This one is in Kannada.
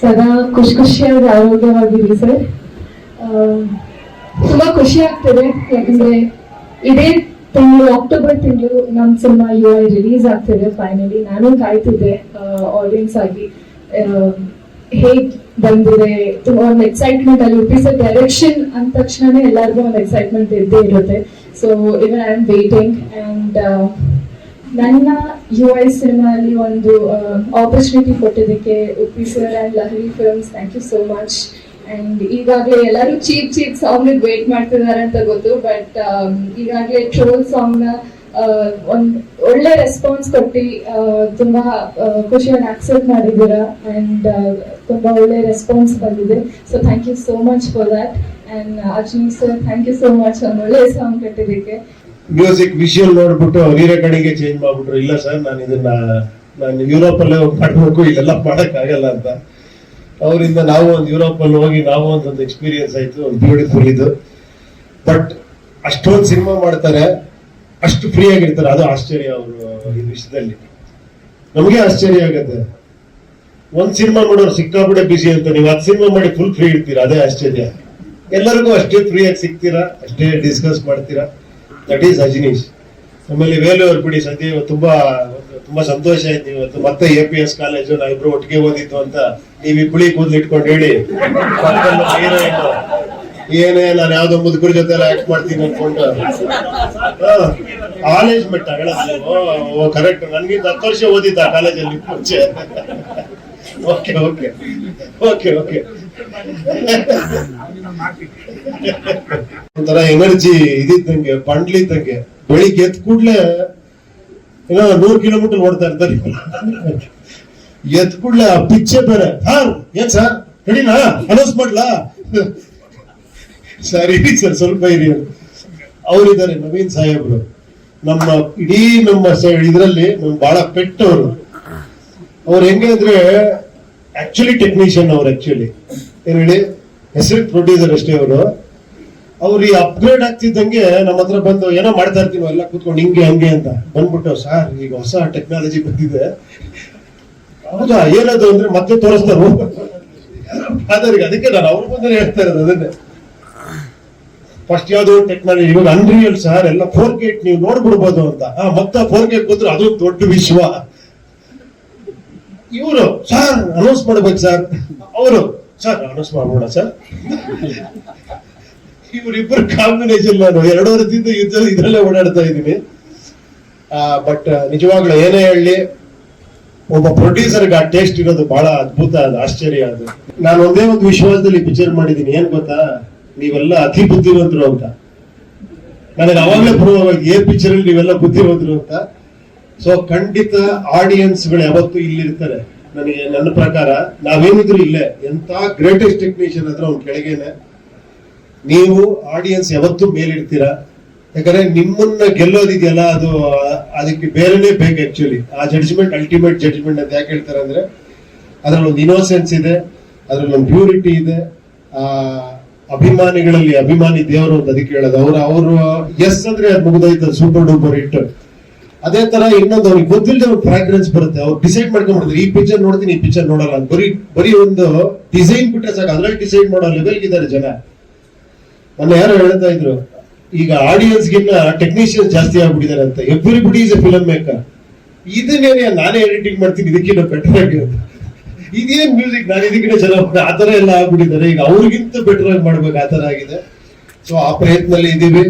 ಸದಾ ಖುಷಿ ಖುಷಿಯಾಗಿ ಆರೋಗ್ಯವಾಗಿರಿ ಸರ್ ತುಂಬಾ ಖುಷಿ ಆಗ್ತಿದೆ. ಯಾಕಂದ್ರೆ ಇದೇ ತಿಂಗಳು ಅಕ್ಟೋಬರ್ ತಿಂಗಳು ನಮ್ಮ ಸಿನಿಮಾ ಯು ಐ ರಿಲೀಸ್ ಆಗ್ತಿದೆ ಫೈನಲಿ ನಾನು ಕಾಯ್ತಿದ್ದೆ ಆಡಿಯನ್ಸ್ ಆಗಿ. ಹೇಗ್ ಬಂದಿದೆ, ತುಂಬಾ ಒಂದು ಎಕ್ಸೈಟ್ಮೆಂಟ್ ಅಲ್ಲಿ ಸರ್ ಡೈರೆಕ್ಷನ್ ಅಂದ ತಕ್ಷಣನೇ ಎಲ್ಲರಿಗೂ ಒಂದು ಎಕ್ಸೈಟ್ಮೆಂಟ್ ಇದ್ದೇ ಇರುತ್ತೆ. So even I am waiting and ನನ್ನ ಯು ಐ ಸಿನಿಮಾದಲ್ಲಿ ಒಂದು ಆಪರ್ಚುನಿಟಿ ಕೊಟ್ಟಿದ್ದಕ್ಕೆ Uppi sir and Lahari films thank you so much and ಈಗಾಗಲೇ ಎಲ್ಲರೂ ಚೀಪ್ ಚೀಪ್ ಸಾಂಗ್ ವೇಟ್ ಮಾಡ್ತಿದ್ದಾರೆ ಅಂತ ಗೊತ್ತು ಬಟ್ ಈಗಾಗಲೇ ಟ್ರೋಲ್ ಸಾಂಗ್ನ ಒಂದು ಒಳ್ಳೆ ರೆಸ್ಪಾನ್ಸ್ ಕೊಟ್ಟು ತುಂಬ ಖುಷಿಯನ್ನು ಆಕ್ಸೆಪ್ಟ್ ಮಾಡಿದ್ದೀರಾ? ಅಂಡ್ ತುಂಬ ಒಳ್ಳೆ ರೆಸ್ಪಾನ್ಸ್ ಬಂದಿದೆ. So thank you so much for that and Arjun sir thank you so much ಒಂದು ಒಳ್ಳೆ ಸಾಂಗ್ ಕಟ್ಟಿದ್ದಕ್ಕೆ. ಮ್ಯೂಸಿಕ್ ವಿಷುವಲ್ ನೋಡ್ಬಿಟ್ಟು ಬೇರೆ ಕಡೆಗೆ ಚೇಂಜ್ ಮಾಡ್ಬಿಟ್ರು. ಇಲ್ಲ ಸರ್ ನಾನು ಇದನ್ನ, ನಾನು ಯುರೋಪ್ ಅಲ್ಲೇ ಹೋಗಿ ಮಾಡ್ಬೇಕು, ಇಲ್ಲೆಲ್ಲ ಮಾಡಕ್ ಆಗಲ್ಲ ಅಂತ. ಅವರಿಂದ ನಾವು ಒಂದು ಯುರೋಪ್ ಅಲ್ಲಿ ಹೋಗಿ ನಾವು ಒಂದೊಂದು ಎಕ್ಸ್ಪೀರಿಯನ್ಸ್ ಆಯ್ತು, ಒಂದು ಬ್ಯೂಟಿಫುಲ್ ಇದು. ಬಟ್ ಅಷ್ಟೊಂದು ಸಿನಿಮಾ ಮಾಡ್ತಾರೆ, ಅಷ್ಟು ಫ್ರೀ ಆಗಿರ್ತಾರೆ. ಅದು ಆಶ್ಚರ್ಯ ಅವರು ಈ ವಿಷಯದಲ್ಲಿ. ನಮಗೆ ಆಶ್ಚರ್ಯ ಆಗತ್ತೆ. ಒಂದ್ ಸಿನಿಮಾ ಮಾಡೋರು ಸಿಕ್ಕಾಬಿಡೆ ಬಿಸಿ ಅಂತ. ನೀವು ಹತ್ತು ಸಿನಿಮಾ ಮಾಡಿ ಫುಲ್ ಫ್ರೀ ಇರ್ತೀರಾ, ಅದೇ ಆಶ್ಚರ್ಯ. ಎಲ್ಲರಿಗೂ ಅಷ್ಟೇ ಫ್ರೀಯಾಗಿ ಸಿಗ್ತೀರಾ, ಅಷ್ಟೇ ಡಿಸ್ಕಸ್ ಮಾಡ್ತೀರಾ. ದಟ್ ಈಸ್ ಅಜನೀಶ್ ಆಮೇಲೆ ವೇಲೂರ್ ಬಿಡಿ, ಸದ್ಯ ತುಂಬಾ ತುಂಬಾ ಸಂತೋಷ ಆಯ್ತು. ಇವತ್ತು ಮತ್ತೆ ಎ ಪಿ ಎಸ್ ಕಾಲೇಜು ನಾವಿಬ್ರು ಒಟ್ಟಿಗೆ ಓದಿದ್ದು ಅಂತ ನೀವು ಇಬ್ಬಳಿ ಕೂದಲು ಇಟ್ಕೊಂಡು ಹೇಳಿ. ಏನೇ, ನಾನು ಯಾವ್ದೋ ಮುದುಕರ ಜೊತೆ ಆಕ್ಟ್ ಮಾಡ್ತೀನಿ ಅನ್ಕೊಂಡು. ಕಾಲೇಜ್ ಮಟ್ಟ ಕರೆಕ್ಟ್ ನನ್ಗಿಂತ ಹತ್ತು ವರ್ಷ ಓದಿದ್ದ ಕಾಲೇಜಲ್ಲಿ ಮುಂಚೆ. ಓಕೆ ಓಕೆ ಓಕೆ ಓಕೆ ಒಂಥರ ಎನರ್ಜಿ ಇದ್ದಿದ್ದಂಗೆ ಬಂಡ್ಲಿದ್ದಂಗೆ. ಬೆಳಿಗ್ಗೆ ಎದ್ ಕೂಡ್ಲೆ, ಏನೋ ನೂರ್ ಕಿಲೋಮೀಟರ್ ಓಡ್ತಾ ಇರ್ತಾರೆ ಎದ್ದ ಕೂಡ್ಲೆ ಆ ಪಿಚ್ಚೆ ಬೇರೆ. ಸರ್ ಏನ್ ಸರ್? ಕಡಿನಾ ಅನೌನ್ಸ್ ಮಾಡ್ಲಾ? ಸರಿ ಸರ್, ಸ್ವಲ್ಪ ಇರಿ ಅವರಿದ್ದಾರೆ ನವೀನ್ ಸಾಹೇಬ್ರು. ನಮ್ಮ ಇಡೀ ನಮ್ಮ ಇದ್ರಲ್ಲಿ ನಮ್ ಬಹಳ ಪೆಟ್ಟವರು. ಅವ್ರು ಹೆಂಗೆ ಅಂದ್ರೆ ಆಕ್ಚುಲಿ ಟೆಕ್ನಿಷಿಯನ್ ಅವ್ರು ಆಕ್ಚುಲಿ ಏನ್ ಹೇಳಿ? ಹೆಸರು ಪ್ರೊಡ್ಯೂಸರ್ ಅಷ್ಟೇ ಅವರು. ಅವ್ರು ಈ ಅಪ್ಗ್ರೇಡ್ ಆಗ್ತಿದ್ದಂಗೆ ನಮ್ಮ ಹತ್ರ ಬಂದು ಏನೋ ಮಾಡ್ತಾ ಇರ್ತೀವಿ ಎಲ್ಲ ಕೂತ್ಕೊಂಡು ಹಿಂಗೆ, ಹಂಗೆ ಅಂತ ಬಂದ್ಬಿಟ್ಟು, ಸರ್, ಈಗ ಹೊಸ ಟೆಕ್ನಾಲಜಿ ಬಂದಿದೆ. ಹೌದಾ? ಏನದು ಅಂದ್ರೆ ಮತ್ತೆ ತೋರಿಸ್ತಾರೆ. ಅದರಿಗೆ ಅದಕ್ಕೆ ನಾನು ಅವ್ರ ಬಂದ್ರೆ ಹೇಳ್ತಾ ಇರೋದು ಅದನ್ನೇ. ಫಸ್ಟ್ ಯಾವ್ದು ಟೆಕ್ನಾಲಜಿ ಇವಾಗ ಅನ್ರಿಯಲ್ ಸರ್, ಎಲ್ಲ ಫೋರ್ ಗೇಟ್ ನೀವು ನೋಡ್ಬಿಡ್ಬೋದು ಅಂತ. ಹಾ ಮತ್ತೆ ಫೋರ್ ಗೇಟ್ ಬಂದ್ರೆ ಅದು ದೊಡ್ಡ ವಿಶ್ವ. ಇವರು, ಸರ್ ಅನೌನ್ಸ್ ಮಾಡ್ಬೇಕು ಸರ್. ಅವರು ಸರ್ ಅನೌನ್ಸ್ ಮಾಡ್ಬೋಣ ಸರ್. ಇವರಿಬ್ಬರು ಕಾಂಬಿನೇಷನ್ ನಾನು ಎರಡು ವರ್ಷದಿಂದ ಯುದ್ಧ ಇದರಲ್ಲೇ ಓಡಾಡ್ತಾ ಇದ್ದೀನಿ ಬಟ್ ನಿಜವಾಗ್ಲೂ ಏನೇ ಹೇಳಿ, ಒಬ್ಬ ಪ್ರೊಡ್ಯೂಸರ್ಗೆ ಆ ಟೇಸ್ಟ್ ಇರೋದು ಬಹಳ ಅದ್ಭುತ, ಅದು ಆಶ್ಚರ್ಯ ಅದು. ನಾನು ಒಂದೇ ಒಂದು ವಿಶ್ವಾಸದಲ್ಲಿ ಪಿಕ್ಚರ್ ಮಾಡಿದ್ದೀನಿ, ಏನ್ ಗೊತ್ತಾ? ನೀವೆಲ್ಲ ಅತಿ ಬುದ್ಧಿವಂತರು ಅಂತ. ನನಗೆ ಅವಾಗಲೇ ಪ್ರೂವ್ ಆಗಿ ಏ ಪಿಕ್ಚರ್ ಅಲ್ಲಿ ನೀವೆಲ್ಲ ಬುದ್ಧಿವಂತರು ಅಂತ. ಸೊ ಖಂಡಿತ ಆಡಿಯನ್ಸ್ಗಳು ಯಾವತ್ತು ಇಲ್ಲಿರ್ತಾರೆ. ನನಗೆ ನನ್ನ ಪ್ರಕಾರ ನಾವೇನಿದ್ರು ಇಲ್ಲೇ ಎಂತ ಗ್ರೇಟೆಸ್ಟ್ ಟೆಕ್ನಿಷಿಯನ್ ಅಂದ್ರೆ ಅವ್ನ ಕೆಳಗೇನೆ. ನೀವು ಆಡಿಯನ್ಸ್ ಯಾವತ್ತೂ ಮೇಲಿಡ್ತೀರಾ? ಯಾಕಂದ್ರೆ ನಿಮ್ಮನ್ನ ಗೆಲ್ಲೋದಿದೆಯಲ್ಲ, ಅದು, ಅದಕ್ಕೆ ಬೇರೆನೇ ಬೇಕು ಆಕ್ಚುಲಿ ಆ ಜಡ್ಜ್ಮೆಂಟ್ ಅಲ್ಟಿಮೇಟ್ ಜಡ್ಜ್ಮೆಂಟ್ ಅಂತ ಯಾಕೆ ಹೇಳ್ತಾರೆ ಅಂದ್ರೆ, ಅದ್ರಲ್ಲಿ ಒಂದು ಇನೋಸೆನ್ಸ್ ಇದೆ, ಅದ್ರಲ್ಲಿ ಒಂದು ಪ್ಯೂರಿಟಿ ಇದೆ, ಆ, ಅಭಿಮಾನಿಗಳಲ್ಲಿ ಅಭಿಮಾನಿ ದೇವರು ಅಂತ ಅದಕ್ಕೆ ಹೇಳೋದು. ಅವ್ರು, ಅವರು ಎಸ್ ಅಂದ್ರೆ ಅದು ಮುಗಿದೋಯ್ತು ಸೂಪರ್ ಡೂಪರ್ ಹಿಟ್ ಅದೇ ತರ ಇನ್ನೊಂದು ಅವ್ರಿಗೆ ಗೊತ್ತಿಲ್ಲದೆ ಒಂದು ಫ್ರಾಗ್ರೆನ್ಸ್ ಬರುತ್ತೆ. ಅವ್ರು ಡಿಸೈಡ್ ಮಾಡ್ಕೊಂಡ್ಬಿಡ್ತಾರೆ, ಈ ಪಿಕ್ಚರ್ ನೋಡ್ತೀನಿ, ಈ ಪಿಕ್ಚರ್ ನೋಡಲ್ಲ. ಅಂತ. ಬರೀ ಬರೀ ಒಂದು ಡಿಸೈನ್ ಬಿಟ್ಟರೆ ಸಾಕು, ಅದ್ರಲ್ಲಿ ಡಿಸೈಡ್ ಮಾಡೋ ಲೆವೆಲ್ ಇದ್ದಾರೆ ಜನ. ಮೊನ್ನೆ ಯಾರು ಹೇಳ್ತಾ ಇದ್ರು, ಈಗ ಆಡಿಯನ್ಸ್ ಗಿನ್ನ ಟೆಕ್ನಿಷಿಯನ್ ಜಾಸ್ತಿ ಆಗ್ಬಿಟ್ಟಿದ್ದಾರೆ ಅಂತ. Everybody is a film maker ಇದನ್ನೇನೆ ನಾನೇ ಎಡಿಟಿಂಗ್ ಮಾಡ್ತೀನಿ, ಇದಕ್ಕಿಂತ ಬೆಟರ್ ಆಗಿರುತ್ತೆ ಇದೇನ್ ಮ್ಯೂಸಿಕ್ ನಾನು ಇದಕ್ಕಿಂತ ಚೆನ್ನಾಗಿ ಆತರ ಎಲ್ಲ ಆಗ್ಬಿಟ್ಟಿದ್ದಾರೆ. ಈಗ ಅವ್ರಿಗಿಂತ ಬೆಟರ್ ಆಗಿ ಮಾಡ್ಬೇಕು ಆತರ ಆಗಿದೆ. ಸೊ ಆ ಪ್ರಯತ್ನದಲ್ಲಿ ಇದೀವಿ.